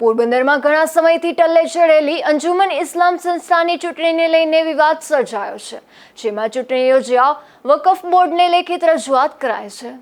પોરબંદરમાં ઘણા સમયથી ટલ્લે ચડેલી અંજુમન ઇસ્લામ સંસ્થાની ચૂંટણીને લઈને વિવાદ સર્જાયો છે, જેમાં ચૂંટણી યોજ્યા વકફ બોર્ડને લેખિત રજૂઆત કરાય છે.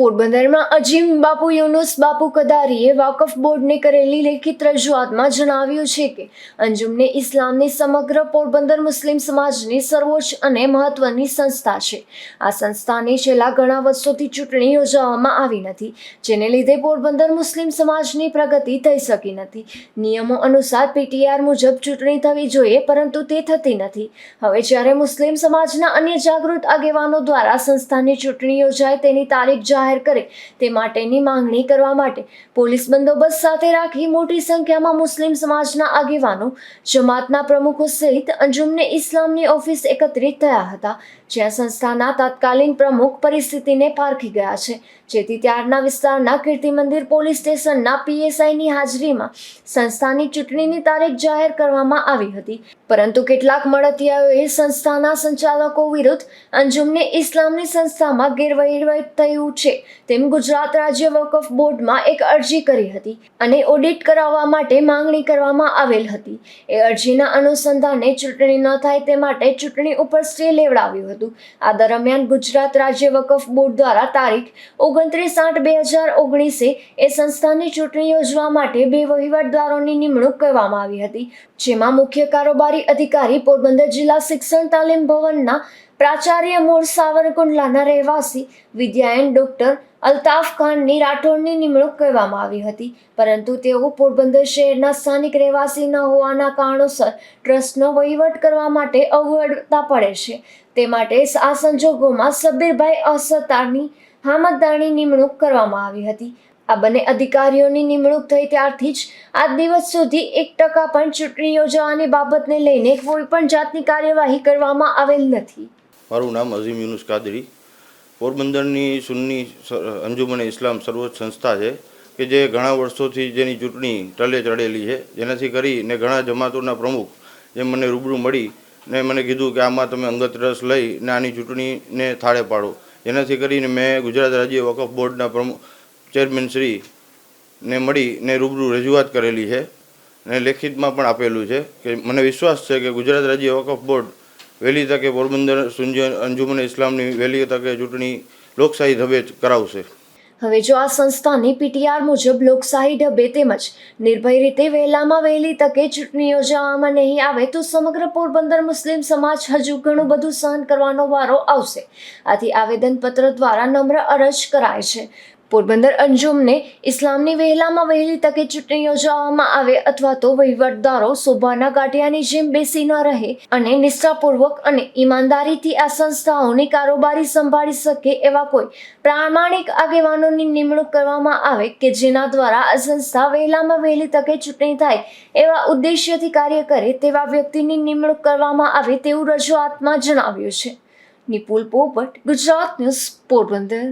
પોરબંદરમાં અજીમ બાપુ, યુનુસ બાપુ કદારીએ વાકફ બોર્ડને કરેલી લેખિત રજૂઆતમાં જણાવ્યું છે કે અંજુમને ઇસ્લામની સમગ્ર પોરબંદર મુસ્લિમ સમાજની સર્વોચ્ચ અને મહત્વની સંસ્થા છે. આ સંસ્થાની છેલ્લા ઘણા વર્ષોથી ચૂંટણી યોજવામાં આવી નથી, જેને લીધે પોરબંદર મુસ્લિમ સમાજની પ્રગતિ થઈ શકી નથી. નિયમો અનુસાર પીટીઆર મુજબ ચૂંટણી થવી જોઈએ, પરંતુ તે થતી નથી. હવે જ્યારે મુસ્લિમ સમાજના અન્ય જાગૃત આગેવાનો દ્વારા સંસ્થાની ચૂંટણી યોજાય તેની તારીખ જાહેર કરે તે માટેની માંગણી કરવા માટે પોલીસ બંદોબસ્ત સાથે રાખી મોટી સંખ્યામાં મુસ્લિમ સમાજના આગેવાનો, જમાતના પ્રમુખો સહિત અંજુમને ઇસ્લામની ઓફિસ એકત્રિત થયા હતા, જ્યાં સંસ્થાના તત્કાલીન પ્રમુખ પરિસ્થિતિને પારખી ગયા છે. જેથી ત્યારના વિસ્તારના કીર્તિ મંદિર પોલીસ સ્ટેશનના પીએસઆઈની હાજરીમાં સંસ્થાની ચૂંટણીની તારીખ જાહેર કરવામાં આવી હતી. પરંતુ કેટલાક મળતિયાઓએ સંસ્થાના સંચાલકો વિરુદ્ધ અંજુમને ઇસ્લામની સંસ્થામાં ગેરવહીવટ થયું છે. તેમ ગુજરાત રાજ્ય વકફ બોર્ડમાં એક અરજી કરી હતી અને ઓડિટ કરાવવા માટે માંગણી કરવામાં આવેલ હતી. એ અરજીના અનુસંધાને ચૂંટણી ન થાય તે માટે ચૂંટણી ઉપર સ્ટે લેવડાવ્યું હતું. આ દરમિયાન ગુજરાત રાજ્ય વકફ બોર્ડ દ્વારા તારીખ ઓગણત્રીસ આઠ બે હજાર ઓગણીસે એ સંસ્થાની ચૂંટણી યોજવા માટે બે વહીવટદારોની નિમણૂક કરવામાં આવી હતી, જેમાં મુખ્ય કારોબારી અધિકારી પોરબંદર જિલ્લા શિક્ષણ તાલીમ ભવનના પ્રાચાર્ય મૂળ સાવરકુંડલાના રહેવાસી વિદ્યાયન ડોક્ટર અલ્તાફ ખાનની રાઠોડની નિમણૂક કરવામાં આવી હતી. પરંતુ તેઓ પોરબંદર શહેરના સ્થાનિક રહેવાસી ન હોવાના કારણોસર ટ્રસ્ટનો વહીવટ કરવા માટે અવગડતા પડે છે. તે માટે આ સંજોગોમાં સબીરભાઈ અસતારની હામદદારની નિમણૂક કરવામાં આવી હતી. આ બંને અધિકારીઓની નિમણૂક થઈ ત્યારથી જ આજ દિવસ સુધી એક ટકા પણ ચૂંટણી યોજવાની બાબતને લઈને કોઈ પણ જાતની કાર્યવાહી કરવામાં આવેલ નથી. મારું નામ અઝીમ યુનુસ કાદરી. પોરબંદરની સુન્ની અંજુમન ઇસ્લામ સર્વોચ્ચ સંસ્થા છે, કે જે ઘણા વર્ષોથી જેની ચૂંટણી ટલે ચડેલી છે. જેનાથી કરીને ઘણા જમાતોના પ્રમુખ જે મને રૂબરૂ મળી ને મને કીધું કે આમાં તમે અંગત રસ લઈ ને આની ચૂંટણીને થાળે પાડો. જેનાથી કરીને મેં ગુજરાત રાજ્ય વકફ બોર્ડના પ્રમુખ ચેરમેન શ્રી ને રૂબરૂ રજૂઆત કરેલી છે. ને લેખિતમાં પણ આપેલું છે કે મને વિશ્વાસ છે કે ગુજરાત રાજ્ય વકફ બોર્ડ વહેલી તકે પોરબંદર સુંજન અંજુમન ઇસ્લામની વહેલી તકે ચૂંટણી લોકશાહી ધબે કરાવશે. હવે જો આ સંસ્થાની પીટીઆર મુજબ લોકશાહી ઢબે તેમજ નિર્ભય રીતે વહેલામાં વહેલી તકે ચૂંટણી યોજવામાં નહીં આવે તો સમગ્ર પોરબંદર મુસ્લિમ સમાજ હજુ ઘણું બધું સહન કરવાનો વારો આવશે. આથી આવેદનપત્ર દ્વારા નમ્ર અરજ કરાય છે. પોરબંદર અંજુમને ઇસ્લામની વહેલામાં વહેલી તકે ચૂંટણી યોજવામાં આવે અથવા તો વહીવટદારો શોભાના ગાંઠિયાની જેમ બેસી ન રહે અને નિષ્ઠાપૂર્વક અને ઈમાનદારીથી આ સંસ્થાઓની કારોબારી સંભાળી શકે એવા કોઈ પ્રામાણિક આગેવાનોની નિમણૂક કરવામાં આવે કે જેના દ્વારા આ સંસ્થા વહેલામાં વહેલી તકે ચૂંટણી થાય એવા ઉદ્દેશ્યથી કાર્ય કરે તેવા વ્યક્તિની નિમણૂક કરવામાં આવે તેવું રજૂઆતમાં જણાવ્યું છે. નિપુલ પોપટ, ગુજરાત ન્યૂઝ, પોરબંદર.